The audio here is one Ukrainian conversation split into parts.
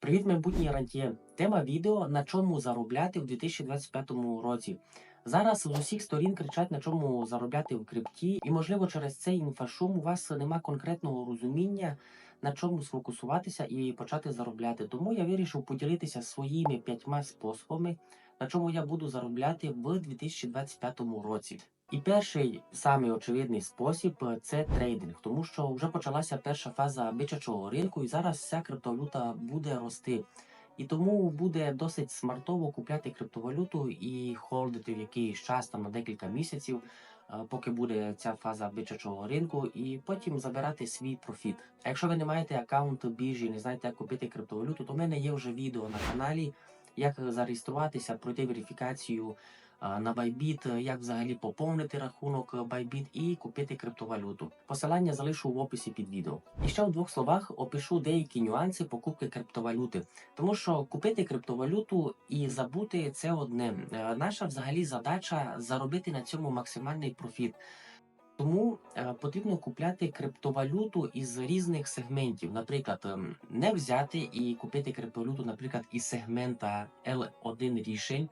Привіт, майбутній рантьє. Тема відео на чому заробляти в 2025 році. Зараз з усіх сторін кричать на чому заробляти в крипті, і можливо через цей інфошум у вас нема конкретного розуміння на чому сфокусуватися і почати заробляти. Тому я вирішив поділитися своїми п'ятьма способами, на чому я буду заробляти в 2025 році. І перший самий очевидний спосіб е, це трейдинг, тому що вже почалася перша фаза бичачого ринку, і зараз вся криптовалюта буде рости. І тому буде досить смартово купляти криптовалюту і холдити в якийсь час там на декілька місяців, е, поки буде ця фаза бичачого ринку, і потім забирати свій профіт. А якщо ви не маєте аккаунту біржі, не знаєте, як купити криптовалюту, то в мене є вже відео на каналі, як зареєструватися, пройти верифікацію на Bybit, як взагалі поповнити рахунок Bybit і купити криптовалюту. Посилання залишу в описі під відео. І ще у двох словах опишу деякі нюанси покупки криптовалюти, тому що купити криптовалюту і забути це одне. Е, Наша взагалі задача заробити на цьому максимальний профіт. Тому е, потрібно купляти криптовалюту із різних сегментів. Наприклад, ем, не взяти і купити криптовалюту, наприклад, із сегмента L1 рішень.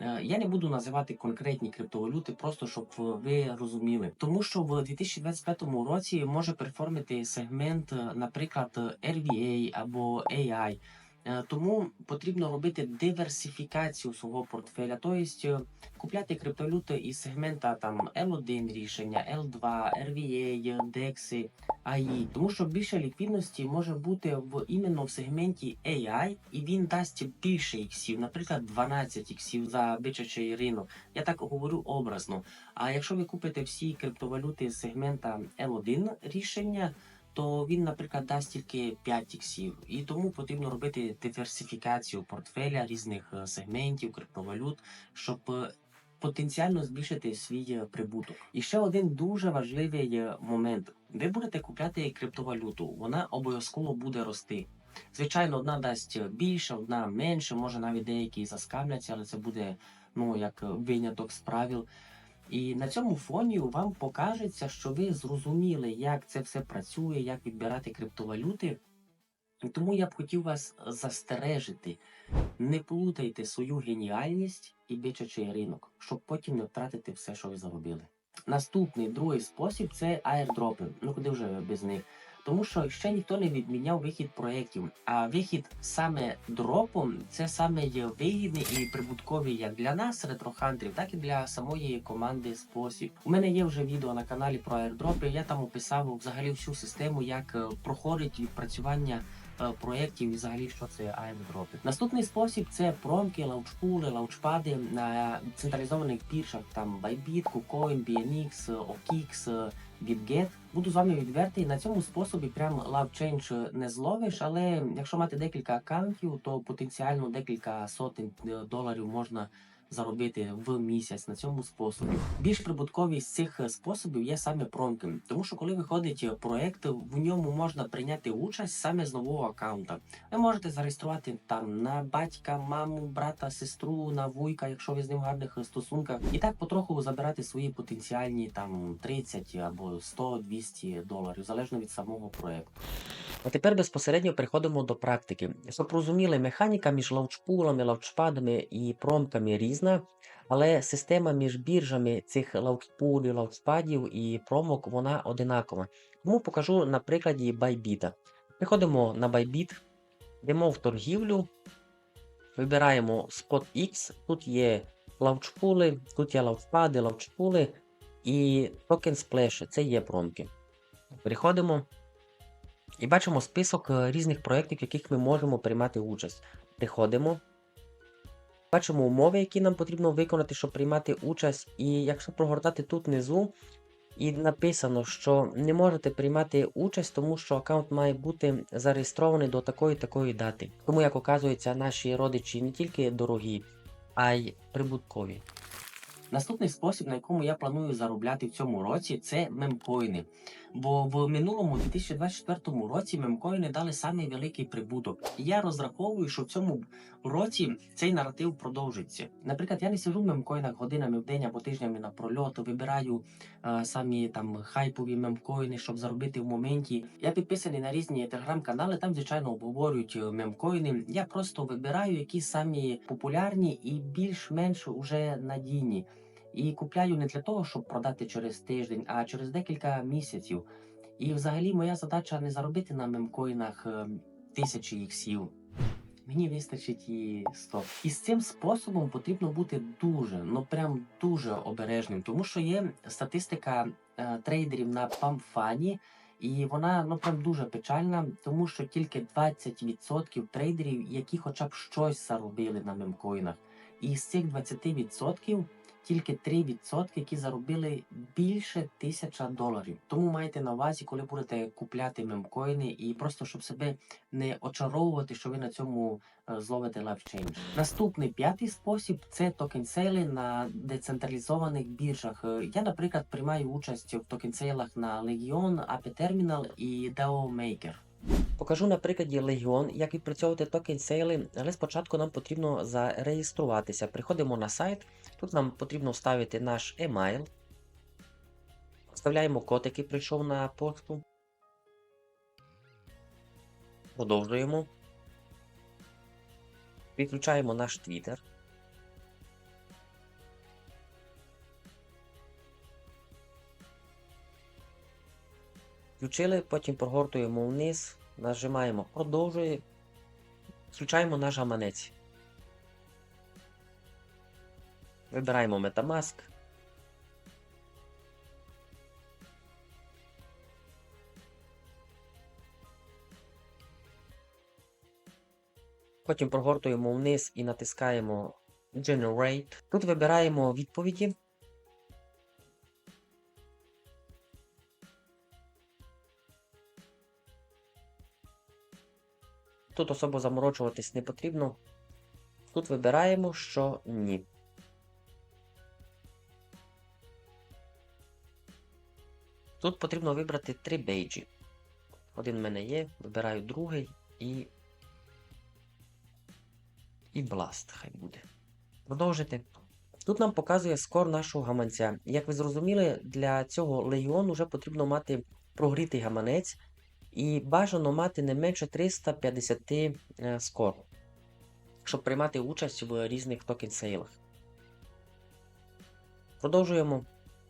Е, Я не буду називати конкретні криптовалюти, просто щоб е, ви розуміли. Тому що в 2025 році може перформити сегмент, е, наприклад, RVA або AI. Е, Тому потрібно робити диверсифікацію свого портфеля, тобто купляти криптовалюти із сегмента там L1 рішення, L2, RVA, DEX, AI. Тому що більше ліквідності може бути в іменно в сегменті AI, і він дасть більше іксів, наприклад, 12 іксів за бичачий ринок. Я так говорю образно. А якщо ви купите всі криптовалюти з сегмента L1 рішення, то він, наприклад, дасть тільки 5 іксів. І тому потрібно робити диверсифікацію портфеля різних е, сегментів, криптовалют, щоб е, потенціально збільшити свій е, прибуток. І ще один дуже важливий момент: ви будете купляти криптовалюту, вона обов'язково буде рости. Звичайно, одна дасть більше, одна менше, може навіть деякі заскамляться, але це буде ну як виняток з правил. І на цьому фоні вам покажеться, що ви зрозуміли, як це все працює, як відбирати криптовалюти. І тому я б хотів вас застережити, не плутайте свою геніальність і бичачий ринок, щоб потім не втратити все, що ви заробили. Наступний другий спосіб це аердропи. Ну куди вже без них? Тому що ще ніхто не відміняв вихід проєктів, а вихід саме дропом це саме є вигідний і прибутковий як для нас, ретрохантерів, так і для самої команди спосіб. У мене є вже відео на каналі про аірдропи. Я там описав взагалі всю систему, як е, проходить відпрацювання е, проєктів і взагалі що це аірдропи. Наступний спосіб це промки, лаунчпули, лаунчпади на централізованих біржах, там Bybit, KuCoin, BNX, OKX, BitGet. Буду з вами відвертий. На цьому способі прям Love Change не зловиш, але якщо мати декілька аккаунтів, то потенціально декілька сотень е, доларів можна заробити в місяць на цьому способі. Більш прибуткові з цих е, способів є саме промки, тому що коли виходить е, проект, в ньому можна прийняти участь саме з нового аккаунта. Ви можете зареєструвати там на батька, маму, брата, сестру, на вуйка, якщо ви з ним в гарних е, стосунках, і так потроху забирати свої потенціальні там 30 або 100, 200 доларів, залежно від самого проекту. А тепер безпосередньо переходимо до практики. Щоб розуміли, механіка між лаунчпулами, лаунчпадами і промками різна, але система між біржами цих лаунчпулів, лаунчпадів і промок вона одинакова. Тому покажу на прикладі Bybit. Приходимо на Bybit, йдемо в торгівлю, вибираємо Spot X, тут є лаунчпули, тут є лаунчпади, лаунчпули і токен Splash, це є промки. Переходимо. І бачимо список е, різних проєктів, в яких ми можемо приймати участь. Приходимо. Бачимо умови, які нам потрібно виконати, щоб приймати участь. І якщо прогортати тут внизу, і написано, що не можете приймати участь, тому що аккаунт має бути зареєстрований до такої такої дати. Тому, як оказується, наші родичі не тільки дорогі, а й прибуткові. Наступний спосіб, на якому я планую заробляти в цьому році, це мемкоїни. Бо в минулому 2024 році мемкоїни дали самий великий прибуток. І я розраховую, що в цьому році цей наратив продовжиться. Наприклад, я не сижу в мемкоїнах годинами в день або тижнями на прольот, вибираю е, самі там хайпові мемкоїни, щоб заробити в моменті. Я підписаний на різні телеграм-канали, там звичайно обговорюють е, мемкоїни. Я просто вибираю які самі популярні і більш-менш уже надійні. І купляю не для того, щоб продати через тиждень, а через декілька місяців. І взагалі моя задача не заробити на мемкоїнах е, тисячі іксів. Мені вистачить і 100. І з цим способом потрібно бути дуже, ну прям дуже обережним, тому що є статистика е, трейдерів на памфані, і вона ну прям дуже печальна, тому що тільки 20% трейдерів, які хоча б щось заробили на мемкоїнах. І з цих 20% тільки 3%, які заробили більше тисяча доларів. Тому майте на увазі, коли будете купляти мемкоїни, і просто щоб себе не очаровувати, що ви на цьому е, зловите лайфчейндж. Наступний п'ятий спосіб це токенсейли на децентралізованих біржах. Е, Я, наприклад, приймаю участь в токенсейлах на Legion, AP Terminal і DAO Maker. Покажу на прикладі Legion, як відпрацьовувати токен сейли, але спочатку нам потрібно зареєструватися. Приходимо на сайт, тут нам потрібно вставити наш емайл, вставляємо код, який прийшов на пошту. Продовжуємо. Відключаємо наш Twitter. Включили, потім прогортуємо вниз, нажимаємо продовжує, включаємо наш гаманець. Вибираємо Metamask. Потім прогортуємо вниз і натискаємо Generate. Тут вибираємо відповіді. Тут особо заморочуватись не потрібно. Тут вибираємо, що ні. Тут потрібно вибрати три бейджі. Один в мене є, вибираю другий і. І Blast хай буде. Продовжити. Тут нам показує скор нашого гаманця. Як ви зрозуміли, для цього легіону вже потрібно мати прогрітий гаманець. І бажано мати не менше 350 е, скор, щоб приймати участь в різних токен сейлах. Продовжуємо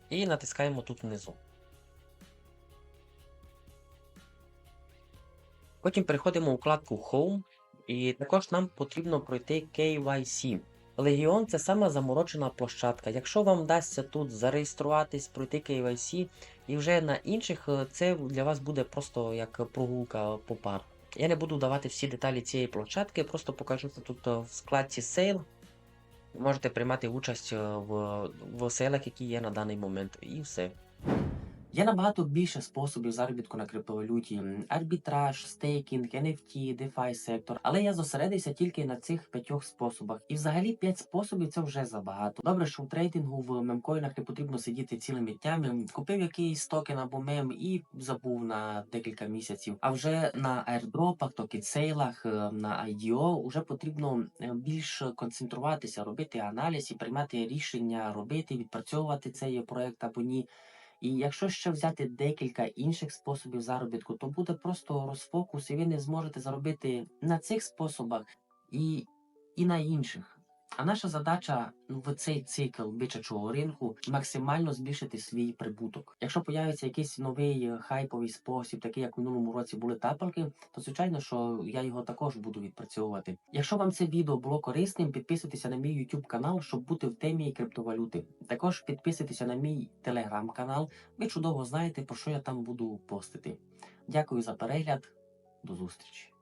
і натискаємо тут внизу. Потім переходимо у вкладку Home, і також нам потрібно пройти KYC. Legion це сама заморочена площадка. Якщо вам вдасться тут зареєструватись, пройти KYC, і вже на інших е, це для вас буде просто як прогулка по парку. Я не буду давати всі деталі цієї площадки, просто покажу це тут е, в складці Sale. Можете приймати участь е, в, в сейлах, які є на даний момент, і все. Є набагато більше способів заробітку на криптовалюті: арбітраж, стейкінг, NFT, DeFi сектор. Але я зосередився тільки на цих п'ятьох способах. І взагалі п'ять способів це вже забагато. Добре, що в трейдингу в мемкоїнах не потрібно сидіти цілими днями. Купив якийсь токен або мем і забув на декілька місяців. А вже на airdropах, токенсейлах, е, на IDO вже потрібно е, більш концентруватися, робити аналіз і приймати рішення, робити, відпрацьовувати цей проект або ні. І якщо ще взяти декілька інших способів заробітку, то буде просто розфокус, і ви не зможете заробити на цих способах і, і на інших. А наша задача в цей цикл бичачого ринку максимально збільшити свій прибуток. Якщо появиться якийсь новий е, хайповий спосіб, такий як в минулому році були тапалки, то звичайно, що я його також буду відпрацьовувати. Якщо вам це відео було корисним, підписуйтеся на мій YouTube канал, щоб бути в темі криптовалюти. Також підписуйтеся на мій телеграм канал. Ви чудово знаєте, про що я там буду постити. Дякую за перегляд. До зустрічі.